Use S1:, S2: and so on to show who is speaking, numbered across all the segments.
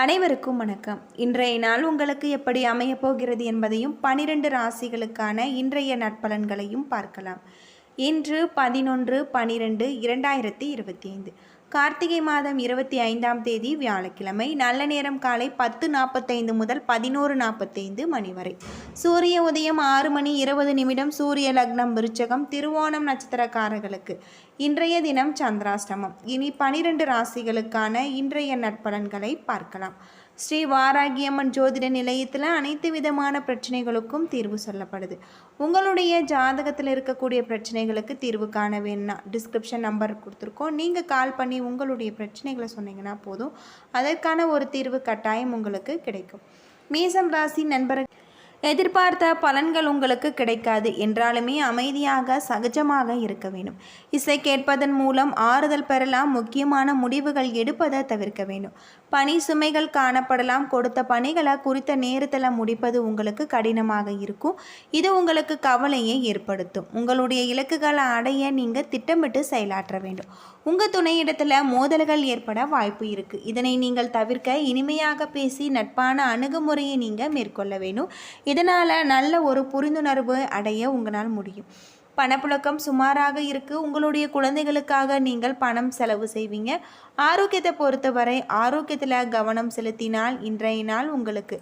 S1: அனைவருக்கும் வணக்கம். இன்றைய நாள் உங்களுக்கு எப்படி அமையப் போகிறது என்பதையும் பனிரெண்டு ராசிகளுக்கான இன்றைய நட்பலன்களையும் பார்க்கலாம். இன்று பதினொன்று பனிரெண்டு இரண்டாயிரத்தி இருபத்தி ஐந்து. கார்த்திகை மாதம் இருபத்தி ஐந்தாம் தேதி வியாழக்கிழமை. நல்ல நேரம் காலை பத்து நாற்பத்தைந்து முதல் பதினோரு நாற்பத்தைந்து மணி வரை. சூரிய உதயம் ஆறு மணி இருபது நிமிடம் சூரிய லக்னம் விருச்சகம் திருவோணம் நட்சத்திரக்காரர்களுக்கு. இன்றைய தினம் சந்திராஷ்டமம். இனி பனிரெண்டு ராசிகளுக்கான இன்றைய நட்பலன்களை பார்க்கலாம். ஸ்ரீ வாராகியம்மன் ஜோதிட நிலையத்தில் அனைத்து விதமான பிரச்சனைகளுக்கும் தீர்வு சொல்லப்படுது. உங்களுடைய ஜாதகத்தில் இருக்கக்கூடிய பிரச்சனைகளுக்கு தீர்வு காண வேணும்னா டிஸ்கிரிப்ஷன் நம்பர் கொடுத்துருக்கோம். நீங்கள் கால் பண்ணி உங்களுடைய பிரச்சனைகளை சொன்னீங்கன்னா போதும். அதற்கான ஒரு தீர்வு கட்டாயம் உங்களுக்கு கிடைக்கும். மீசம் ராசி நண்பர்கள் எதிர்பார்த்த பலன்கள் உங்களுக்கு கிடைக்காது. என்றாலுமே அமைதியாக சகஜமாக இருக்க வேண்டும். இசை கேட்பதன் மூலம் ஆறுதல் பெறலாம். முக்கியமான முடிவுகள் எடுப்பதை தவிர்க்க வேண்டும். பணி சுமைகள் காணப்படலாம். கொடுத்த பணிகளை குறித்த நேரத்தில் முடிப்பது உங்களுக்கு கடினமாக இருக்கும். இது உங்களுக்கு கவலையை ஏற்படுத்தும். உங்களுடைய இலக்குகளை அடைய நீங்கள் திட்டமிட்டு செயலாற்ற வேண்டும். உங்கள் துணையிடத்தில் மோதல்கள் ஏற்பட வாய்ப்பு இருக்குது இதனை நீங்கள் தவிர்க்க இனிமையாக பேசி நட்பான அணுகுமுறையை நீங்கள் மேற்கொள்ள வேண்டும். இதனால் நல்ல ஒரு புரிந்துணர்வு அடைய உங்களால் முடியும். பணப்புழக்கம் சுமாராக இருக்குது உங்களுடைய குழந்தைகளுக்காக நீங்கள் பணம் செலவு செய்வீங்க. ஆரோக்கியத்தை பொறுத்தவரை ஆரோக்கியத்தில் கவனம் செலுத்தினால் இன்றைய நாள் உங்களுக்கு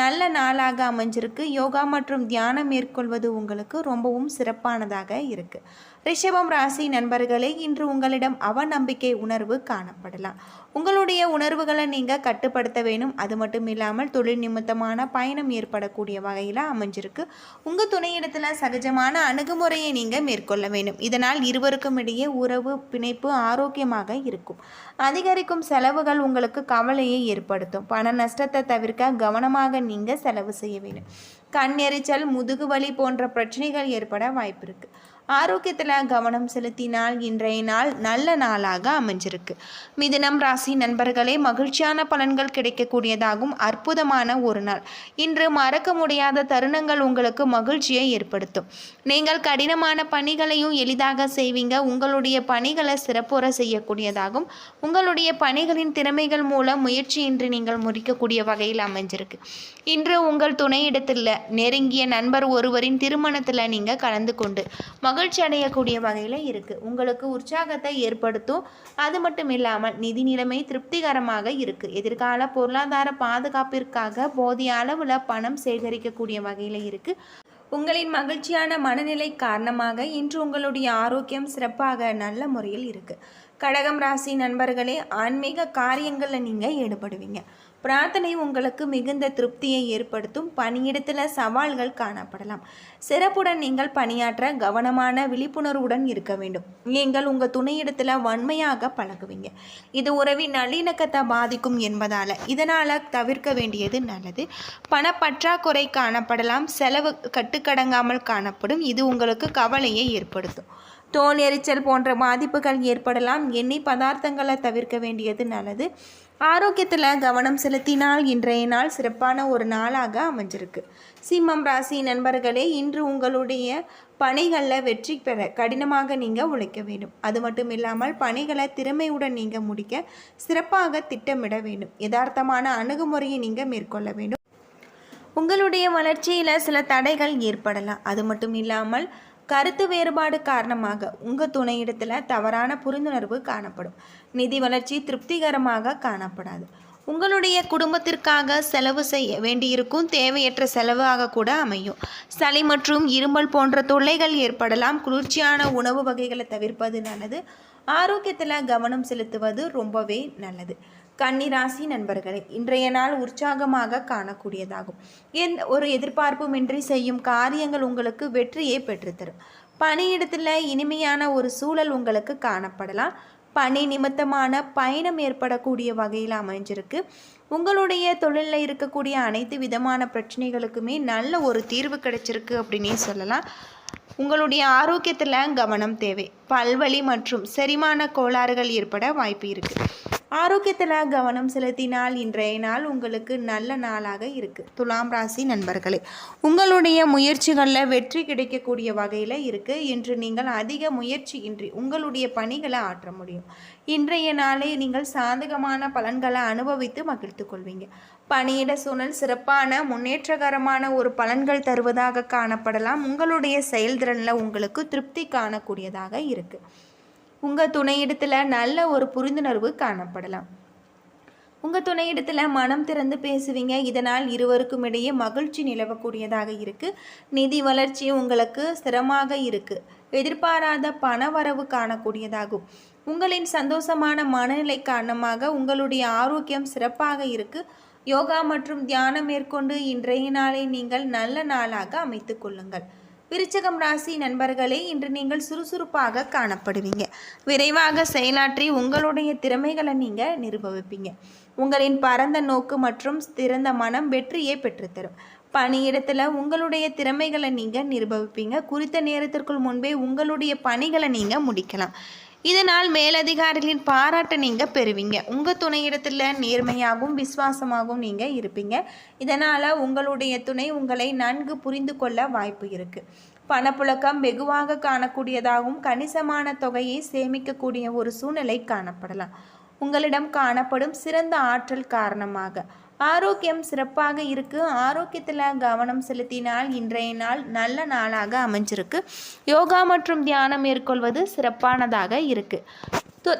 S1: நல்ல நாளாக அமைஞ்சிருக்கு. யோகா மற்றும் தியானம் மேற்கொள்வது உங்களுக்கு ரொம்பவும் சிறப்பானதாக இருக்குது ரிஷபம் ராசி நண்பர்களே இன்று உங்களிடம் அவநம்பிக்கை உணர்வு காணப்படலாம். உங்களுடைய உணர்வுகளை நீங்கள் கட்டுப்படுத்த வேணும். அது மட்டும் இல்லாமல் தொழில் நிமித்தமான பயணம் ஏற்படக்கூடிய வகையில் அமைஞ்சிருக்கு. உங்கள் துணையிடத்தில் சகஜமான அணுகுமுறையை நீங்கள் மேற்கொள்ள வேண்டும். இதனால் இருவருக்கும் இடையே உறவு பிணைப்பு ஆரோக்கியமாக இருக்கும். அதிகரிக்கும் செலவுகள் உங்களுக்கு கவலையை ஏற்படுத்தும். பண நஷ்டத்தை தவிர்க்க கவனமாக நீங்கள் செலவு செய்ய வேண்டும். கண் எரிச்சல் முதுகு வலி போன்ற பிரச்சனைகள் ஏற்பட வாய்ப்பு இருக்குது ஆரோக்கியத்தில் கவனம் செலுத்தினால் இன்றைய நாள் நல்ல நாளாக அமைஞ்சிருக்கு. மிதுனம் ராசி நண்பர்களே மகிழ்ச்சியான பலன்கள் கிடைக்கக்கூடியதாகும். அற்புதமான ஒரு நாள். இன்று மறக்க முடியாத தருணங்கள் உங்களுக்கு மகிழ்ச்சியை ஏற்படுத்தும். நீங்கள் கடினமான பணிகளையும் எளிதாக செய்வீங்க. உங்களுடைய பணிகளை சிறப்புற செய்யக்கூடியதாகும். உங்களுடைய பணிகளின் திறமைகள் மூலம் முயற்சியின்றி நீங்கள் முறிக்கக்கூடிய வகையில் அமைஞ்சிருக்கு. இன்று உங்கள் துணையிடத்தில் நெருங்கிய நண்பர் ஒருவரின் திருமணத்தில் நீங்கள் கலந்து கொண்டு மகிழ்ச்சி அடையக்கூடிய வகையில் இருக்குது உங்களுக்கு உற்சாகத்தை ஏற்படுத்தும். அது மட்டும் இல்லாமல் நிதி நிலைமை திருப்திகரமாக இருக்குது எதிர்கால பொருளாதார பாதுகாப்பிற்காக போதிய அளவில் பணம் சேகரிக்கக்கூடிய வகையில் இருக்குது உங்களின் மகிழ்ச்சியான மனநிலை காரணமாக இன்று உங்களுடைய ஆரோக்கியம் சிறப்பாக நல்ல முறையில் இருக்குது கடகம் ராசி நண்பர்களே ஆன்மீக காரியங்களில் நீங்கள் ஈடுபடுவீங்க. பிரார்த்தனை உங்களுக்கு மிகுந்த திருப்தியை ஏற்படுத்தும். பணியிடத்தில் சவால்கள் காணப்படலாம். சிறப்புடன் நீங்கள் பணியாற்ற கவனமான விழிப்புணர்வுடன் இருக்க வேண்டும். நீங்கள் உங்கள் துணையிடத்தில் வன்மையாக பழகுவீங்க. இது உறவின் நல்லிணக்கத்தை பாதிக்கும் என்பதால். இதனால் தவிர்க்க வேண்டியது நல்லது. பணப்பற்றாக்குறை காணப்படலாம். செலவு கட்டுக்கடங்காமல் காணப்படும். இது உங்களுக்கு கவலையை ஏற்படுத்தும். தோல் எரிச்சல் போன்ற பாதிப்புகள் ஏற்படலாம். எண்ணெய் பதார்த்தங்களை தவிர்க்க வேண்டியது நல்லது. ஆரோக்கியத்தில் கவனம் செலுத்தினால் இன்றைய நாள் சிறப்பான ஒரு நாளாக அமைஞ்சிருக்கு. சிம்மம் ராசி நண்பர்களே இன்று உங்களுடைய பணிகளில் வெற்றி பெற கடினமாக நீங்கள் உழைக்க வேண்டும். அது மட்டும் இல்லாமல் பணிகளை திறமையுடன் நீங்கள் முடிக்க சிறப்பாக திட்டமிட வேண்டும். யதார்த்தமான அணுகுமுறையை நீங்கள் மேற்கொள்ள வேண்டும். உங்களுடைய வளர்ச்சியில் சில தடைகள் ஏற்படலாம். அது மட்டும் இல்லாமல் கருத்து வேறுபாடு காரணமாக உங்கள் துணையிடத்தில் தவறான புரிந்துணர்வு காணப்படும். நிதி வளர்ச்சி திருப்திகரமாக காணப்படாது. உங்களுடைய குடும்பத்திற்காக செலவு செய்ய வேண்டியிருக்கும் தேவையற்ற செலவாக கூட அமையும். சளி மற்றும் இருமல் போன்ற தொல்லைகள் ஏற்படலாம். குளிர்ச்சியான உணவு வகைகளை தவிர்ப்பது நல்லது. ஆரோக்கியத்தில் கவனம் செலுத்துவது ரொம்பவே நல்லது. கன்னிராசி நண்பர்களே இன்றைய நாள் உற்சாகமாக காணக்கூடியதாகும். எந்த ஒரு எதிர்பார்ப்புமின்றி செய்யும் காரியங்கள் உங்களுக்கு வெற்றியை பெற்றுத்தரும். பணியிடத்தில் இனிமையான ஒரு சூழல் உங்களுக்கு காணப்படலாம். பணி நிமித்தமான பயணம் ஏற்படக்கூடிய வகையில் அமைஞ்சிருக்கு. உங்களுடைய தொழிலில் இருக்கக்கூடிய அனைத்து விதமான பிரச்சனைகளுக்குமே நல்ல ஒரு தீர்வு கிடைச்சிருக்கு அப்படின்னே சொல்லலாம். உங்களுடைய ஆரோக்கியத்தில் கவனம் தேவை. பல்வலி மற்றும் செரிமான கோளாறுகள் ஏற்பட வாய்ப்பு இருக்குது ஆரோக்கியத்தில் கவனம் செலுத்தினால் இன்றைய நாள் உங்களுக்கு நல்ல நாளாக இருக்குது துலாம் ராசி நண்பர்களே உங்களுடைய முயற்சிகளில் வெற்றி கிடைக்கக்கூடிய வகையில் இருக்குது இன்று நீங்கள் அதிக முயற்சியின்றி உங்களுடைய பணிகளை ஆற்ற முடியும். இன்றைய நாளை நீங்கள் சாதகமான பலன்களை அனுபவித்து மகிழ்த்து கொள்வீங்க. பணியிட சூழல் சிறப்பான முன்னேற்றகரமான ஒரு பலன்கள் தருவதாக காணப்படலாம். உங்களுடைய செயல்திறனில் உங்களுக்கு திருப்தி காணக்கூடியதாக இருக்குது உங்கள் துணையிடத்தில் நல்ல ஒரு புரிந்துணர்வு காணப்படலாம். உங்கள் துணையிடத்தில் மனம் திறந்து பேசுவீங்க. இதனால் இருவருக்கும் இடையே மகிழ்ச்சி நிலவக்கூடியதாக இருக்குது நிதி வளர்ச்சி உங்களுக்கு ஸ்திரமாக இருக்குது எதிர்பாராத பண வரவு காணக்கூடியதாகும். உங்களின் சந்தோஷமான மனநிலை காரணமாக உங்களுடைய ஆரோக்கியம் சிறப்பாக இருக்குது யோகா மற்றும் தியானம் மேற்கொண்டு இன்றைய நாளை நீங்கள் நல்ல நாளாக அமைத்து கொள்ளுங்கள். விருச்சகம் ராசி நண்பர்களே இன்று நீங்கள் சுறுசுறுப்பாக காணப்படுவீங்க. விரைவாக செயலாற்றி உங்களுடைய திறமைகளை நீங்கள் நிரூபிப்பீங்க. உங்களின் பரந்த நோக்கு மற்றும் திறந்த மனம் வெற்றியை பெற்றுத்தரும். பணியிடத்தில் உங்களுடைய திறமைகளை நீங்கள் நிரூபிப்பீங்க. குறித்த நேரத்திற்குள் முன்பே உங்களுடைய பணிகளை நீங்கள் முடிக்கலாம். இதனால் மேலதிகாரிகளின் பாராட்டை நீங்கள் பெறுவீங்க. உங்கள் துணையிடத்தில் நேர்மையாகவும் விசுவாசமாகவும் நீங்கள் இருப்பீங்க. இதனால் உங்களுடைய துணை உங்களை நன்கு புரிந்து கொள்ள வாய்ப்பு இருக்குது பணப்புழக்கம் வெகுவாக காணக்கூடியதாகவும் கணிசமான தொகையை சேமிக்கக்கூடிய ஒரு சூழ்நிலை காணப்படலாம். உங்களிடம் காணப்படும் சிறந்த ஆற்றல் காரணமாக. ஆரோக்கியம் சிறப்பாக இருக்கு. ஆரோக்கியத்தில் கவனம் செலுத்தினால் இன்றைய நாள் நல்ல நாளாக அமைஞ்சிருக்கு. யோகா மற்றும் தியானம் மேற்கொள்வது சிறப்பானதாக இருக்கு.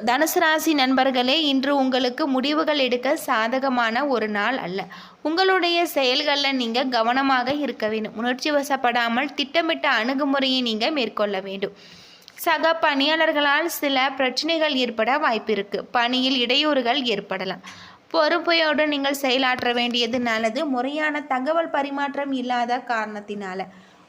S1: தனுசு ராசி நண்பர்களே இன்று உங்களுக்கு முடிவுகள் எடுக்க சாதகமான ஒரு நாள் அல்ல. உங்களுடைய செயல்களில் நீங்கள் கவனமாக இருக்க வேண்டும். உணர்ச்சி வசப்படாமல் திட்டமிட்ட அணுகுமுறையை நீங்கள் மேற்கொள்ள வேண்டும். சக பணியாளர்களால் சில பிரச்சனைகள் ஏற்பட வாய்ப்பிருக்கு பணியில் இடையூறுகள் ஏற்படலாம். பொறுப்பையோடு நீங்கள் செயலாற்ற வேண்டியது நல்லது. முறையான தகவல் பரிமாற்றம் இல்லாத காரணத்தினால.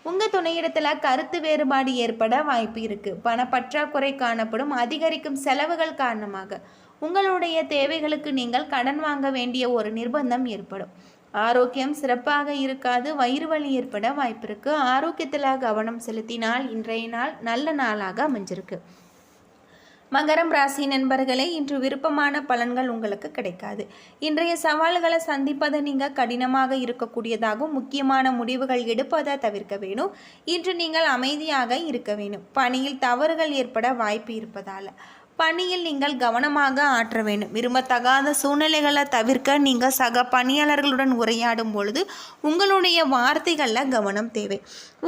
S1: உங்கள் துணையிடத்தில் கருத்து வேறுபாடு ஏற்பட வாய்ப்பு இருக்குது பணப்பற்றாக்குறை காணப்படும். அதிகரிக்கும் செலவுகள் காரணமாக உங்களுடைய தேவைகளுக்கு நீங்கள் கடன் வாங்க வேண்டிய ஒரு நிர்பந்தம் ஏற்படும். ஆரோக்கியம் சிறப்பாக இருக்காது. வயிறு வலி ஏற்பட வாய்ப்பிருக்கு ஆரோக்கியத்தில் கவனம் செலுத்தினால் இன்றைய நாள் நல்ல நாளாக அமைஞ்சிருக்கு. மகரம் ராசி நண்பர்களே இன்று விருப்பமான பலன்கள் உங்களுக்கு கிடைக்காது. இன்றைய சவால்களை சந்திப்பதை நீங்கள் கடினமாக இருக்கக்கூடியதாகவும் முக்கியமான முடிவுகள் எடுப்பதை தவிர்க்க வேணும். இன்று நீங்கள் அமைதியாக இருக்க வேணும். பணியில் தவறுகள் ஏற்பட வாய்ப்பு இருப்பதால். பணியில் நீங்கள் கவனமாக ஆற்ற வேண்டும். விரும்பத்தகாத சூழ்நிலைகளை தவிர்க்க நீங்கள் சக பணியாளர்களுடன் உரையாடும் பொழுது உங்களுடைய வார்த்தைகளில் கவனம் தேவை.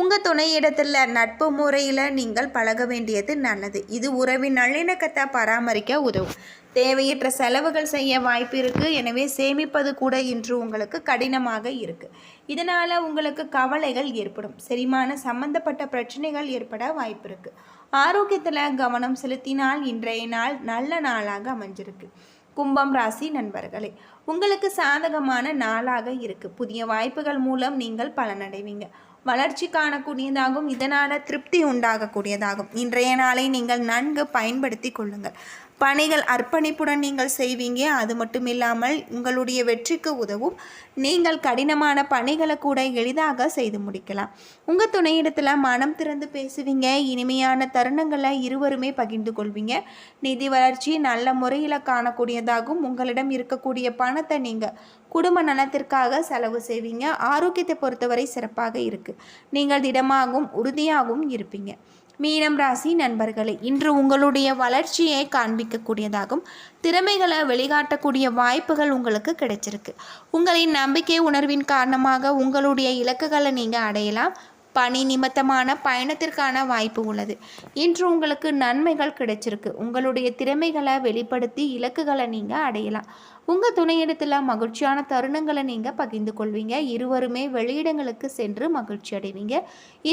S1: உங்கள் துணையிடத்தில் நட்பு முறையில் நீங்கள் பழக வேண்டியது நல்லது. இது உறவின் நல்லிணக்கத்தை பராமரிக்க உதவும். தேவையற்ற செலவுகள் செய்ய வாய்ப்பு இருக்குது எனவே சேமிப்பது கூட இன்று உங்களுக்கு கடினமாக இருக்குது இதனால் உங்களுக்கு கவலைகள் ஏற்படும். செரிமான சம்பந்தப்பட்ட பிரச்சனைகள் ஏற்பட வாய்ப்பு இருக்குது ஆரோக்கியத்தில் கவனம் செலுத்தினால் இன்றைய நாள் நல்ல நாளாக அமைஞ்சிருக்கு. கும்பம் ராசி நண்பர்களே உங்களுக்கு சாதகமான நாளாக இருக்குது புதிய வாய்ப்புகள் மூலம் நீங்கள் பலனடைவீங்க. வளர்ச்சி காணக்கூடியதாகும். இதனால் திருப்தி உண்டாகக்கூடியதாகும். இன்றைய நாளை நீங்கள் நன்கு பயன்படுத்தி கொள்ளுங்கள். பணிகள் அர்ப்பணிப்புடன் நீங்கள் செய்வீங்க. அது மட்டும் இல்லாமல் உங்களுடைய வெற்றிக்கு உதவும். நீங்கள் கடினமான பணிகளை கூட எளிதாக செய்து முடிக்கலாம். உங்கள் துணையிடத்தில் மனம் திறந்து பேசுவீங்க. இனிமையான தருணங்களை இருவருமே பகிர்ந்து கொள்வீங்க. நிதி வளர்ச்சி நல்ல முறையில் காணக்கூடியதாகவும் உங்களிடம் இருக்கக்கூடிய பணத்தை நீங்கள் குடும்ப நலத்திற்காக செலவு செய்வீங்க. ஆரோக்கியத்தை பொறுத்தவரை சிறப்பாக இருக்குது நீங்கள் திடமாகவும் உறுதியாகவும் இருப்பீங்க. மீனம் ராசி நண்பர்களே இன்று உங்களுடைய வளர்ச்சியை காண்பிக்கக்கூடியதாகும். திறமைகளை வெளிக்காட்டக்கூடிய வாய்ப்புகள் உங்களுக்கு கிடைச்சிருக்கு. உங்களின் நம்பிக்கை உணர்வின் காரணமாக உங்களுடைய இலக்குகளை நீங்கள் அடையலாம். பணி நிமித்தமான பயணத்திற்கான வாய்ப்பு உள்ளது. இன்று உங்களுக்கு நன்மைகள் கிடைச்சிருக்கு. உங்களுடைய திறமைகளை வெளிப்படுத்தி இலக்குகளை நீங்கள் அடையலாம். உங்கள் துணையிடத்தில் மகிழ்ச்சியான தருணங்களை நீங்கள் பகிர்ந்து கொள்வீங்க. இருவருமே வெளியிடங்களுக்கு சென்று மகிழ்ச்சி அடைவீங்க.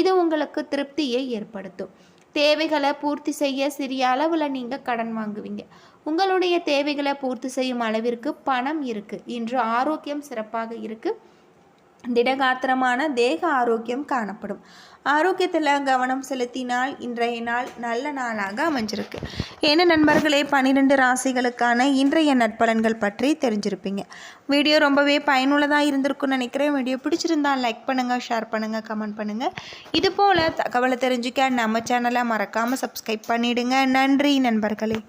S1: இது உங்களுக்கு திருப்தியை ஏற்படுத்தும். தேவைகளை பூர்த்தி செய்ய சிறிய அளவில் நீங்கள் கடன் வாங்குவீங்க. உங்களுடைய தேவைகளை பூர்த்தி செய்யும் அளவிற்கு பணம் இருக்குது இன்று ஆரோக்கியம் சிறப்பாக இருக்குது திடகாத்திரமான தேக ஆரோக்கியம் காணப்படும். ஆரோக்கியத்தில் கவனம் செலுத்தினால் இன்றைய நாள் நல்ல நாளாக அமைஞ்சிருக்கு. ஏன்னா நண்பர்களே பன்னிரெண்டு ராசிகளுக்கான இன்றைய நட்பலன்கள் பற்றி தெரிஞ்சிருப்பீங்க. வீடியோ ரொம்பவே பயனுள்ளதாக இருந்திருக்கும்னு நினைக்கிறேன். வீடியோ பிடிச்சிருந்தால் லைக் பண்ணுங்கள் ஷேர் பண்ணுங்கள் கமெண்ட் பண்ணுங்கள் இது போல் தகவலை தெரிஞ்சுக்க நம்ம சேனலை மறக்காமல் சப்ஸ்கிரைப் பண்ணிவிடுங்க நன்றி நண்பர்களே.